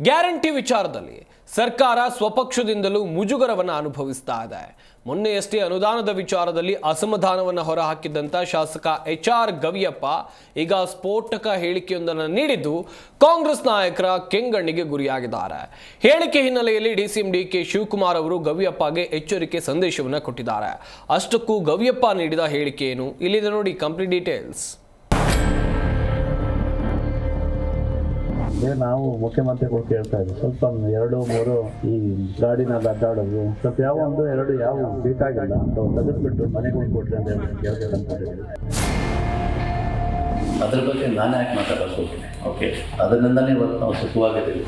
Guarantee ವಿಚಾರದಲ್ಲಿ ಸರ್ಕಾರ ಸ್ವಪಕ್ಷದಿಂದಲೂ ಮುಜುಗರವನ್ನು ಅನುಭವಿಸ್ತಾ ಇದೆ. ಮೊನ್ನೆಯಷ್ಟೇ ಅನುದಾನದ ವಿಚಾರದಲ್ಲಿ ಅಸಮಾಧಾನವನ್ನು ಹೊರಹಾಕಿದ್ದಂಥ ಶಾಸಕ ಎಚ್ ಆರ್ ಗವಿಯಪ್ಪ ಈಗ ಸ್ಫೋಟಕ ಹೇಳಿಕೆಯೊಂದನ್ನು ನೀಡಿದ್ದು ಕಾಂಗ್ರೆಸ್ ನಾಯಕರ ಕೆಂಗಣ್ಣಿಗೆ ಗುರಿಯಾಗಿದ್ದಾರೆ. ಹೇಳಿಕೆ ಹಿನ್ನೆಲೆಯಲ್ಲಿ ಡಿಸಿಎಂ ಡಿ ಕೆ ಶಿವಕುಮಾರ್ ಅವರು ಗವಿಯಪ್ಪಗೆ ಎಚ್ಚರಿಕೆ ಸಂದೇಶವನ್ನು ಕೊಟ್ಟಿದ್ದಾರೆ. ಅಷ್ಟಕ್ಕೂ ಗವಿಯಪ್ಪ ನೀಡಿದ ಹೇಳಿಕೆ ಏನು? ಇಲ್ಲಿದೆ ನೋಡಿ ಕಂಪ್ಲೀಟ್ ಡೀಟೇಲ್ಸ್. ಅದೇ ನಾವು ಮುಖ್ಯಮಂತ್ರಿಗಳು ಕೇಳ್ತಾ ಇದ್ವಿ ಸ್ವಲ್ಪ ಎರಡು ಮೂರು ಈ ಗಾಡಿನಲ್ಲಿ ಅಡ್ಡಾಡೋದು ಸ್ವಲ್ಪ ಯಾವ ಒಂದು ಎರಡು ಯಾವ ಬೇಕಾಗಿಲ್ಲ ಅಂತ ತೆಗೆದ್ಬಿಟ್ಟು ಮನೆಗಳು ಕೊಟ್ರಿ ಅಂತ ಹೇಳಿ ಕೇಳ್ಬೇಕಂತ ಅದ್ರ ಬಗ್ಗೆ ನಾನು ಯಾಕೆ ಮಾತಾಡೋಕೆ ಹೋಗ್ತೀನಿ ಓಕೆ ಅದರಿಂದಲೇ ಇವತ್ತು ನಾವು ಸುಖವಾಗಿದ್ದೀವಿ.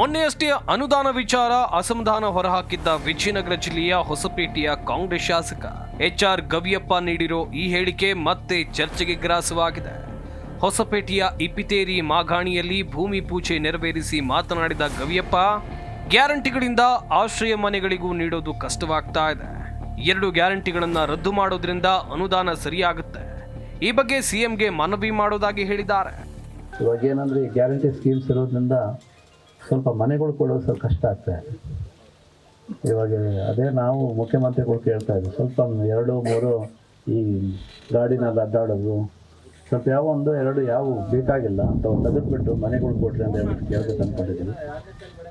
ಮೊನ್ನೆಯಷ್ಟೇ ಅನುದಾನ ವಿಚಾರ ಅಸಮಾಧಾನ ಹೊರಹಾಕಿದ್ದ ವಿಜಯನಗರ ಜಿಲ್ಲೆಯ ಹೊಸಪೇಟೆಯ ಕಾಂಗ್ರೆಸ್ ಶಾಸಕ ಎಚ್ ಆರ್ ಗವಿಯಪ್ಪ ನೀಡಿರೋ ಈ ಹೇಳಿಕೆ ಮತ್ತೆ ಚರ್ಚೆಗೆ ಗ್ರಾಸವಾಗಿದೆ. ಹೊಸಪೇಟೆಯ ಇಪಿತೇರಿ ಮಾಗಾಣಿಯಲ್ಲಿ ಭೂಮಿ ಪೂಜೆ ನೆರವೇರಿಸಿ ಮಾತನಾಡಿದ ಗವಿಯಪ್ಪ, ಗ್ಯಾರಂಟಿಗಳಿಂದ ಆಶ್ರಯ ಮನೆಗಳಿಗೂ ನೀಡೋದು ಕಷ್ಟವಾಗ್ತಾ ಇದೆ. ಎರಡು ಗ್ಯಾರಂಟಿಗಳನ್ನು ರದ್ದು ಮಾಡೋದ್ರಿಂದ ಅನುದಾನ ಸರಿಯಾಗುತ್ತೆ. ಈ ಬಗ್ಗೆ ಸಿಎಂಗೆ ಮನವಿ ಮಾಡೋದಾಗಿ ಹೇಳಿದ್ದಾರೆ. ಇವಾಗ ಏನಂದ್ರೆ ಈ ಗ್ಯಾರಂಟಿ ಸ್ಕೀಮ್ಸ್ ಇರೋದ್ರಿಂದ ಸ್ವಲ್ಪ ಮನೆಗಳು ಕೊಡೋದು ಸ್ವಲ್ಪ ಕಷ್ಟ ಆಗ್ತಾ ಇದೆ. ಇವಾಗ ಅದೇ ನಾವು ಮುಖ್ಯಮಂತ್ರಿಗಳು ಕೇಳ್ತಾ ಇದ್ದೀವಿ. ಸ್ವಲ್ಪ ಎರಡು, ಮೂರು ಈ ಗಾಡಿನಲ್ಲಿ ಅಡ್ಡಾಡೋದು ಸ್ವಲ್ಪ ಯಾವ ಒಂದು ಎರಡು ಯಾವ ಬೇಕಾಗಿಲ್ಲ ಅಂತ ತೆಗೆದ್ಬಿಟ್ಟು ಮನೆಗಳು ಕೊಟ್ರಿ ಅಂತ ಹೇಳ್ಬಿಟ್ಟು ಕೇಳ್ಬೇಕು ಅಂದ್ಕೊಂಡಿದ್ದೀನಿ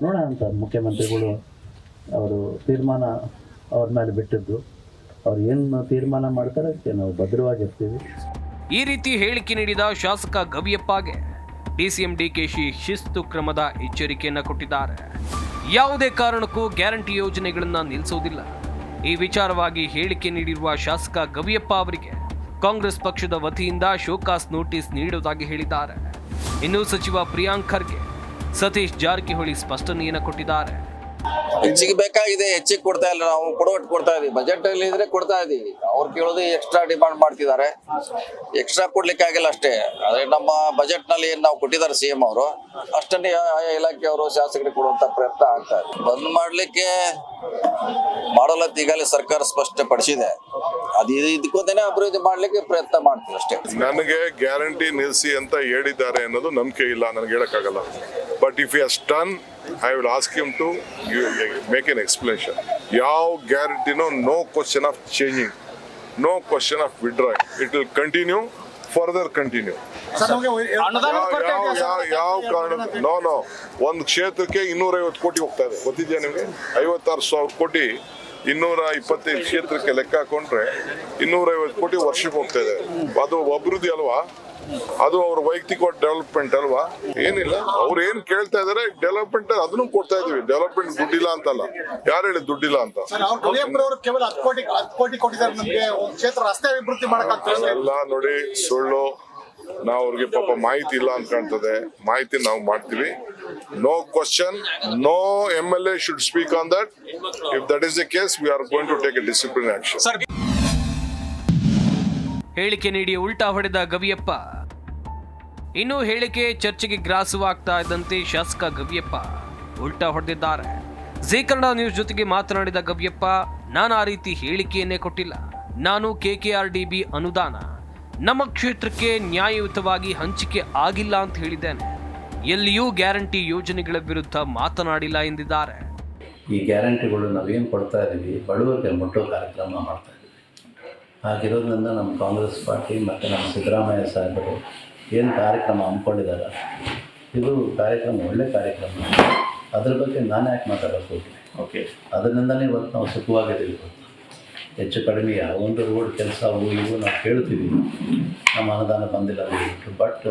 ನೋಡೋಣ ಅಂತ ಮುಖ್ಯಮಂತ್ರಿಗಳು ಅವರು ತೀರ್ಮಾನ ಅವ್ರ ಮೇಲೆ ಬಿಟ್ಟಿದ್ದು. ಅವ್ರು ಏನು ತೀರ್ಮಾನ ಮಾಡ್ತಾರೆ ಅದಕ್ಕೆ ನಾವು ಭದ್ರವಾಗಿರ್ತೀವಿ. ಈ ರೀತಿ ಹೇಳಿಕೆ ನೀಡಿದ ಶಾಸಕ ಗವಿಯಪ್ಪಗೆ ಡಿಸಿಎಂ ಶಿ ಶಿಸ್ತು ಕ್ರಮದ ಎಚ್ಚರಿಕೆಯನ್ನು ಕೊಟ್ಟಿದ್ದಾರೆ. ಯಾವುದೇ ಕಾರಣಕ್ಕೂ ಗ್ಯಾರಂಟಿ ಯೋಜನೆಗಳನ್ನು ನಿಲ್ಲಿಸೋದಿಲ್ಲ ಈ ವಿಚಾರವಾಗಿ ಹೇಳಿಕೆ ನೀಡಿರುವ ಶಾಸಕ ಗವಿಯಪ್ಪ ಅವರಿಗೆ ಕಾಂಗ್ರೆಸ್ ಪಕ್ಷದ ವತಿಯಿಂದ ಶೋಕಾಸ್ ನೋಟಿಸ್ ನೀಡುವುದಾಗಿ ಹೇಳಿದ್ದಾರೆ. ಇನ್ನು ಸಚಿವ ಪ್ರಿಯಾಂಕ್ ಖರ್ಗೆ ಸತೀಶ್ ಜಾರಕಿಹೊಳಿ ಸ್ಪಷ್ಟನೆಯನ್ನು ಕೊಟ್ಟಿದ್ದಾರೆ. ಹೆಚ್ಚಿಗೆ ಬೇಕಾಗಿದೆ, ಹೆಚ್ಚಿಗೆ ಕೊಡ್ತಾ ಇಲ್ಲ. ನಾವು ಕೊಡೋಟ್ ಕೊಡ್ತಾ ಇದೀವಿ. ಬಜೆಟ್ ಅಲ್ಲಿ ಇದ್ರೆ ಕೊಡ್ತಾ ಇದೀವಿ. ಅವ್ರು ಕೇಳೋದು ಎಕ್ಸ್ಟ್ರಾ ಡಿಮಾಂಡ್ ಮಾಡ್ತಿದ್ದಾರೆ. ಎಕ್ಸ್ಟ್ರಾ ಕೊಡ್ಲಿಕ್ಕೆ ಆಗಿಲ್ಲ ಅಷ್ಟೇ. ಆದ್ರೆ ನಮ್ಮ ಬಜೆಟ್ನಲ್ಲಿ ಏನ್ ನಾವು ಕೊಟ್ಟಿದ್ದಾರೆ ಸಿಎಂ ಅವರು. ಅಷ್ಟನ್ನೇ ಆಯಾ ಇಲಾಖೆಯವರು ಶಾಸಕರಿಗೆ ಕೊಡುವಂತ ಪ್ರಯತ್ನ ಆಗ್ತಾ ಇದೆ. ಬಂದ್ ಮಾಡ್ಲಿಕ್ಕೆ ಮಾಡಲ್ಲ ಅಂತ ಈಗಾಗಲೇ ಸರ್ಕಾರ ಸ್ಪಷ್ಟಪಡಿಸಿದೆ. ಅದು ಇದು- ಇದಕ್ಕೋದೇನೆ ಅಭಿವೃದ್ಧಿ ಮಾಡ್ಲಿಕ್ಕೆ ಪ್ರಯತ್ನ ಮಾಡ್ತೀವಿ ಅಷ್ಟೇ. ನನಗೆ ಗ್ಯಾರಂಟಿ ನಿಲ್ಲಿಸಿ ಅಂತ ಹೇಳಿದ್ದಾರೆ ಅನ್ನೋದು ನಂಬಿಕೆ ಇಲ್ಲ, ನನಗೆ ಹೇಳಕ್ಕಾಗಲ್ಲ. But if you turn I will ask him to make an explanation ಯಾವ ಗ್ಯಾರಂಟಿನೋ no question of changing no question of withdrawing it will continue further continue continue. ಯಾವ ಕಾರಣ ನೋ ನೋ. ಒಂದು ಕ್ಷೇತ್ರಕ್ಕೆ ಇನ್ನೂರೈವತ್ತು ಕೋಟಿ ಹೋಗ್ತಾ ಇದೆ. ಗೊತ್ತಿದೆಯಾ ನಿಮಗೆ? ಐವತ್ತಾರು ಸಾವಿರ ಕೋಟಿ ಇನ್ನೂರ ಇಪ್ಪತ್ತೈದು ಕ್ಷೇತ್ರಕ್ಕೆ ಲೆಕ್ಕ ಹಾಕೊಂಡ್ರೆ ಇನ್ನೂರೈವತ್ತು ಕೋಟಿ ವರ್ಷಕ್ಕೆ ಹೋಗ್ತಾ ಇದೆ. ಅದು ಅಭಿವೃದ್ಧಿ ಅಲ್ವಾ? ಅದು ಅವ್ರ ವೈಯಕ್ತಿಕ ಡೆವಲಪ್ಮೆಂಟ್ ಅಲ್ವಾ? ಏನಿಲ್ಲ. ಅವ್ರು ಏನ್ ಕೇಳ್ತಾ ಇದಾರೆ ಡೆವಲಪ್ಮೆಂಟ್ ಅದನ್ನು ಕೊಡ್ತಾ ಇದೀವಿ ಡೆವಲಪ್ಮೆಂಟ್ ದುಡ್ಡಿಲ್ಲ ಅಂತಲ್ಲ. ಯಾರು ಹೇಳಿ ದುಡ್ಡಿಲ್ಲ ಅಂತ? ಅಲ್ಲ ಕಲಿಯಪ್ಪನವರು ಕೇವಲ ಹತ್ತು ಕೋಟಿ ಹತ್ತು ಕೋಟಿ ಕೊಟ್ಟಿದ್ದಾರೆ ನಮಗೆ. ಒಂದು ಕ್ಷೇತ್ರ ರಸ್ತೆ ಅಭಿವೃದ್ಧಿ ಮಾಡಕ್ಕಾಗ್ತದೆ ಎಲ್ಲ ನೋಡಿ ಸುಳ್ಳು. ನಾವು ಅವ್ರಿಗೆ ಪಾಪ ಮಾಹಿತಿ ಇಲ್ಲ ಅಂತ ಕಾಣ್ತದೆ. ಮಾಹಿತಿ ನಾವು ಮಾಡ್ತೀವಿ. No question no M L A should speak on that if that is the case we are going to take a discipline action ಹೇಳಿಕೆ ನೀಡಿ ಉಲ್ಟಾ ಹೊಡೆದ ಗವಿಯಪ್ಪ. ಇನ್ನು ಹೇಳಿಕೆ ಚರ್ಚೆಗೆ ಗ್ರಾಸವಾಗ್ತಾ ಇದ್ದಂತೆ ಶಾಸಕ ಗವಿಯಪ್ಪ ಉಲ್ಟಾ ಹೊಡೆದಿದ್ದಾರೆ. ಜೀ ಕನ್ನಡ ನ್ಯೂಸ್ ಜೊತೆಗೆ ಮಾತನಾಡಿದ ಗವಿಯಪ್ಪ, ನಾನು ಆ ರೀತಿ ಹೇಳಿಕೆಯನ್ನೇ ಕೊಟ್ಟಿಲ್ಲ. ನಾನು ಕೆಕೆಆರ್ ಡಿ ಬಿ ಅನುದಾನ. ನಮ್ಮ ಕ್ಷೇತ್ರಕ್ಕೆ ನ್ಯಾಯಯುತವಾಗಿ ಹಂಚಿಕೆ ಆಗಿಲ್ಲ ಅಂತ ಹೇಳಿದ್ದೇನೆ. ಎಲ್ಲಿಯೂ ಗ್ಯಾರಂಟಿ ಯೋಜನೆಗಳ ವಿರುದ್ಧ ಮಾತನಾಡಿಲ್ಲ ಎಂದಿದ್ದಾರೆ. ಈ ಗ್ಯಾರಂಟಿಗಳು ನಾವೇನು ಕೊಡ್ತಾ ಇದ್ದೀವಿ? ಬಡವರಿಗೆ ಮುಟ್ಟೋ ಕಾರ್ಯಕ್ರಮ ಮಾಡ್ತಾ ಹಾಗಿರೋದ್ರಿಂದ ನಮ್ಮ ಕಾಂಗ್ರೆಸ್ ಪಾರ್ಟಿ ಮತ್ತು ನಮ್ಮ ಸಿದ್ದರಾಮಯ್ಯ ಸಾಹೇಬರು ಏನು ಕಾರ್ಯಕ್ರಮ ಹಮ್ಮಿಕೊಂಡಿದ್ದಾರೆ? ಇದು ಕಾರ್ಯಕ್ರಮ ಒಳ್ಳೆ ಕಾರ್ಯಕ್ರಮ. ಅದ್ರ ಬಗ್ಗೆ ನಾನು ಯಾಕೆ ಮಾತಾಡೋಕೆ ಹೋಗ್ತೀನಿ? ಓಕೆ ಅದರಿಂದಲೇ ಇವತ್ತು ನಾವು ಸುಖವಾಗಿದ್ದೀವಿ ಹೆಚ್ಚು ಕಡಿಮೆ ಯಾವೊಂದು ರೋಡ್ ಕೆಲಸ ಅವು ಇವು ನಾವು ಕೇಳ್ತೀವಿ ನಮ್ಮ ಅನುದಾನ ಬಂದಿಲ್ಲ ಅಂದ್ಬಿಟ್ಟು ಬಟ್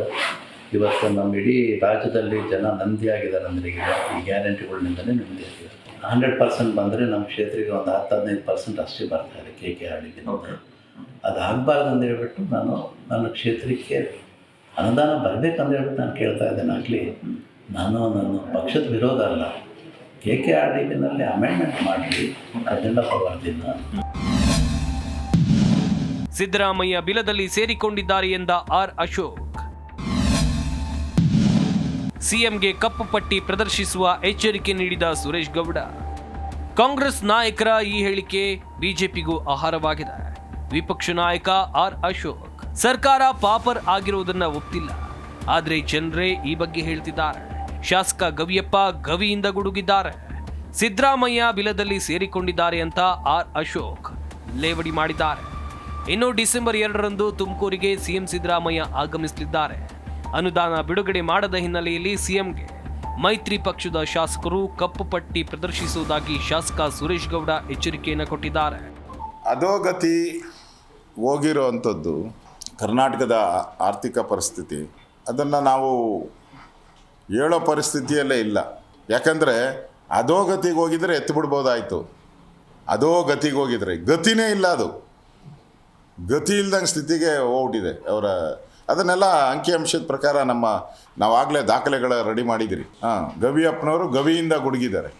ಇವತ್ತು ನಮ್ಮ ಇಡೀ ರಾಜ್ಯದಲ್ಲಿ ಜನ ನಂದಿಯಾಗಿದ್ದಾರೆ ಅಂದರೆ ಈಗ ಈ ಗ್ಯಾರಂಟಿಗಳಿಂದಲೇ ನಂದಿಯಾಗಿದ್ದಾರೆ ಹಂಡ್ರೆಡ್ ಪರ್ಸೆಂಟ್ ಬಂದರೆ ನಮ್ಮ ಕ್ಷೇತ್ರಕ್ಕೆ ಒಂದು ಹತ್ತು ಹದಿನೈದು ಪರ್ಸೆಂಟ್ ಅಷ್ಟೇ ಬರ್ತಾ ಇದೆ ಕೆ ಕೆ ಆರ್ ಅದು ಆಗಬಾರ್ದು ಅಂತ ಹೇಳ್ಬಿಟ್ಟು ನಾನು ನನ್ನ ಕ್ಷೇತ್ರಕ್ಕೆ ಅನುದಾನ ಬರಬೇಕಂತ ಹೇಳ್ಬಿಟ್ಟು ನಾನು ಕೇಳ್ತಾ ಇದ್ದೇನೆ ಆಗಲಿ. ನಾನು ನನ್ನ ಪಕ್ಷದ ವಿರೋಧ ಅಲ್ಲ. ಕೆ ಕೆ ಆರ್ ಡಿ ಬಿನಲ್ಲಿ ಅಮೆಂಡ್ಮೆಂಟ್ ಮಾಡಿ ಬರ್ತೀನಿ ನಾನು ಸಿದ್ದರಾಮಯ್ಯ ಬಿಲದಲ್ಲಿ ಸೇರಿಕೊಂಡಿದ್ದಾರೆ ಎಂದ ಆರ್ ಅಶೋಕ್. ಸಿಎಂಗೆ ಕಪ್ಪು ಪಟ್ಟಿ ಪ್ರದರ್ಶಿಸುವ ಎಚ್ಚರಿಕೆ ನೀಡಿದ ಸುರೇಶ್ ಗೌಡ. ಕಾಂಗ್ರೆಸ್ ನಾಯಕರ ಈ ಹೇಳಿಕೆ ಬಿಜೆಪಿಗೂ ಆಹಾರವಾಗಿದೆ. ವಿಪಕ್ಷ ನಾಯಕ ಆರ್ ಅಶೋಕ್. ಸರ್ಕಾರ ಪಾಪರ್ ಆಗಿರುವುದನ್ನ ಒಪ್ತಿಲ್ಲ ಆದರೆ ಜನರೇ ಈ ಬಗ್ಗೆ ಹೇಳ್ತಿದ್ದಾರೆ. ಶಾಸಕ ಗವಿಯಪ್ಪ ಗವಿಯಿಂದ ಗುಡುಗಿದ್ದಾರೆ. ಸಿದ್ದರಾಮಯ್ಯ ಬಿಲದಲ್ಲಿ ಸೇರಿಕೊಂಡಿದ್ದಾರೆ ಅಂತ ಆರ್ ಅಶೋಕ್ ಲೇವಡಿ ಮಾಡಿದ್ದಾರೆ. ಇನ್ನು ಡಿಸೆಂಬರ್ ಎರಡರಂದು ತುಮಕೂರಿಗೆ ಸಿಎಂ ಸಿದ್ದರಾಮಯ್ಯ ಆಗಮಿಸಲಿದ್ದಾರೆ. ಅನುದಾನ ಬಿಡುಗಡೆ ಮಾಡದ ಹಿನ್ನೆಲೆಯಲ್ಲಿ ಸಿಎಂಗೆ ಮೈತ್ರಿ ಪಕ್ಷದ ಶಾಸಕರು ಕಪ್ಪು ಪಟ್ಟಿ ಪ್ರದರ್ಶಿಸುವುದಾಗಿ ಶಾಸಕ ಸುರೇಶ್ ಗೌಡ ಎಚ್ಚರಿಕೆಯನ್ನು ಕೊಟ್ಟಿದ್ದಾರೆ. ಅಧೋಗತಿ ಹೋಗಿರೋ ಅಂಥದ್ದು ಕರ್ನಾಟಕದ ಆರ್ಥಿಕ ಪರಿಸ್ಥಿತಿ, ಅದನ್ನು ನಾವು ಹೇಳೋ ಪರಿಸ್ಥಿತಿಯಲ್ಲೇ ಇಲ್ಲ. ಯಾಕಂದರೆ ಅಧೋಗತಿಗೆ ಹೋಗಿದರೆ ಎತ್ತು ಬಿಡ್ಬೋದಾಯಿತು ಅಧೋಗತಿಗೆ ಹೋಗಿದರೆ ಗತಿನೇ ಇಲ್ಲ ಅದು. ಗತಿ ಇಲ್ದಂಗೆ ಸ್ಥಿತಿಗೆ ಹೋಗ್ಬಿಟ್ಟಿದೆ ಅವರ, ಅದನ್ನೆಲ್ಲ ಅಂಕಿಅಂಶದ ಪ್ರಕಾರ ನಮ್ಮ, ನಾವಾಗಲೇ ದಾಖಲೆಗಳ ರೆಡಿ ಮಾಡಿದಿರಿ. ಹಾಂ ಗವಿಯಪ್ಪನವರು ಗವಿಯಿಂದ ಗುಡುಗಿದ್ದಾರೆ.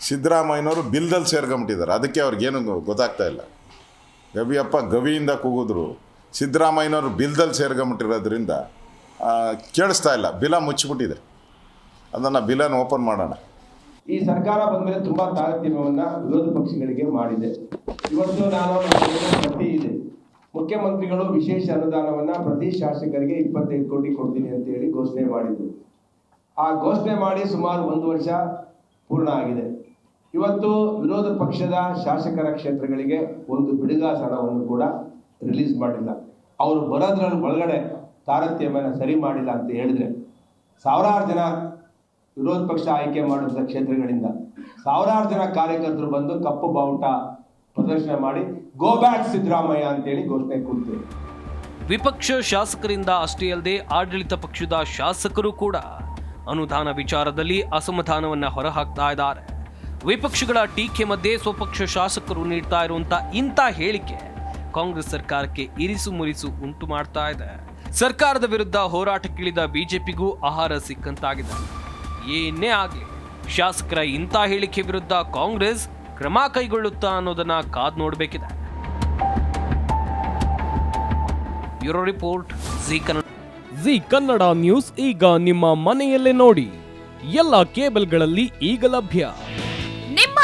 ಸಿದ್ದರಾಮಯ್ಯನವರು ಬಿಲ್ದಲ್ಲಿ ಸೇರ್ಕೊಂಬಿಟ್ಟಿದ್ದಾರೆ. ಅದಕ್ಕೆ ಅವ್ರಿಗೇನು ಗೊತ್ತಾಗ್ತಾ ಇಲ್ಲ. ಗವಿಯಪ್ಪ ಗವಿಯಿಂದ ಕೂಗಿದ್ರು. ಸಿದ್ದರಾಮಯ್ಯನವರು ಬಿಲ್ದಲ್ಲಿ ಸೇರ್ಕೊಂಬಿಟ್ಟಿರೋದ್ರಿಂದ ಕೇಳಿಸ್ತಾ ಇಲ್ಲ. ಬಿಲ ಮುಚ್ಚಿಬಿಟ್ಟಿದೆ. ಅದನ್ನು ಬಿಲನ್ನು ಓಪನ್ ಮಾಡೋಣ. ಈ ಸರ್ಕಾರ ಬಂದ ಮೇಲೆ ತುಂಬಾ ತಾರತಮ್ಯವನ್ನು ವಿರೋಧ ಪಕ್ಷಗಳಿಗೆ ಮಾಡಿದೆ. ಇವತ್ತು ನಾನು ಪಟ್ಟಿ ಇದೆ. ಮುಖ್ಯಮಂತ್ರಿಗಳು ವಿಶೇಷ ಅನುದಾನವನ್ನ ಪ್ರತಿ ಶಾಸಕರಿಗೆ ಇಪ್ಪತ್ತೈದು ಕೋಟಿ ಕೊಡ್ತೀನಿ ಅಂತ ಹೇಳಿ ಘೋಷಣೆ ಮಾಡಿದ್ರು. ಆ ಘೋಷಣೆ ಮಾಡಿ ಸುಮಾರು ಒಂದು ವರ್ಷ ಪೂರ್ಣ ಆಗಿದೆ. ಇವತ್ತು ವಿರೋಧ ಪಕ್ಷದ ಶಾಸಕರ ಕ್ಷೇತ್ರಗಳಿಗೆ ಒಂದು ಬಿಡುಗಾಸ ಹಣವನ್ನು ಕೂಡ ರಿಲೀಸ್ ಮಾಡಿಲ್ಲ. ಅವರು ಬರೋದ್ರಲ್ಲಿ ಒಳಗಡೆ ತಾರತಮ್ಯನ ಸರಿ ಮಾಡಿಲ್ಲ ಅಂತ ಹೇಳಿದ್ರೆ ಸಾವಿರಾರು ಜನ ವಿರೋಧ ಪಕ್ಷ ಆಯ್ಕೆ ಮಾಡಿದ ಕ್ಷೇತ್ರಗಳಿಂದ ಸಾವಿರಾರು ಜನ ಕಾರ್ಯಕರ್ತರು ಬಂದು ಕಪ್ಪು ಬಾವುಟ ಪ್ರದರ್ಶನ ಮಾಡಿ ಗೋ ಬ್ಯಾಕ್ ಸಿದ್ದರಾಮಯ್ಯ ಅಂತೇಳಿ ಘೋಷಣೆ ಕೂಗ್ತೇವೆ ವಿಪಕ್ಷ ಶಾಸಕರಿಂದ ಅಷ್ಟೇ ಅಲ್ಲದೆ ಆಡಳಿತ ಪಕ್ಷದ ಶಾಸಕರು ಕೂಡ ಅನುದಾನ ವಿಚಾರದಲ್ಲಿ ಅಸಮಾಧಾನವನ್ನು ಹೊರಹಾಕ್ತಾ ಇದ್ದಾರೆ. ವಿಪಕ್ಷಗಳ ಟೀಕೆ ಮಧ್ಯೆ ಸ್ವಪಕ್ಷ ಶಾಸಕರು ನೀಡ್ತಾ ಇರುವಂತ ಇಂಥ ಹೇಳಿಕೆ ಕಾಂಗ್ರೆಸ್ ಸರ್ಕಾರಕ್ಕೆ ಇರಿಸು ಮುರಿಸು ಉಂಟು ಮಾಡ್ತಾ ಇದೆ. ಸರ್ಕಾರದ ವಿರುದ್ಧ ಹೋರಾಟಕ್ಕಿಳಿದ ಬಿಜೆಪಿಗೂ ಆಹಾರ ಸಿಕ್ಕಂತಾಗಿದೆ. ಏನೇ ಆಗಲಿ, ಶಾಸಕರ ಇಂಥ ಹೇಳಿಕೆ ವಿರುದ್ಧ ಕಾಂಗ್ರೆಸ್ ಕ್ರಮ ಕೈಗೊಳ್ಳುತ್ತಾ ಅನ್ನೋದನ್ನ ಕಾದ್ ನೋಡಬೇಕಿದೆ. Bureau report, Zee Kannada. Zee Kannada news ಈಗ ನಿಮ್ಮ ಮನೆಯಲ್ಲೇ ನೋಡಿ. ಎಲ್ಲ ಕೇಬಲ್ಗಳಲ್ಲಿ ಈಗ ಲಭ್ಯ.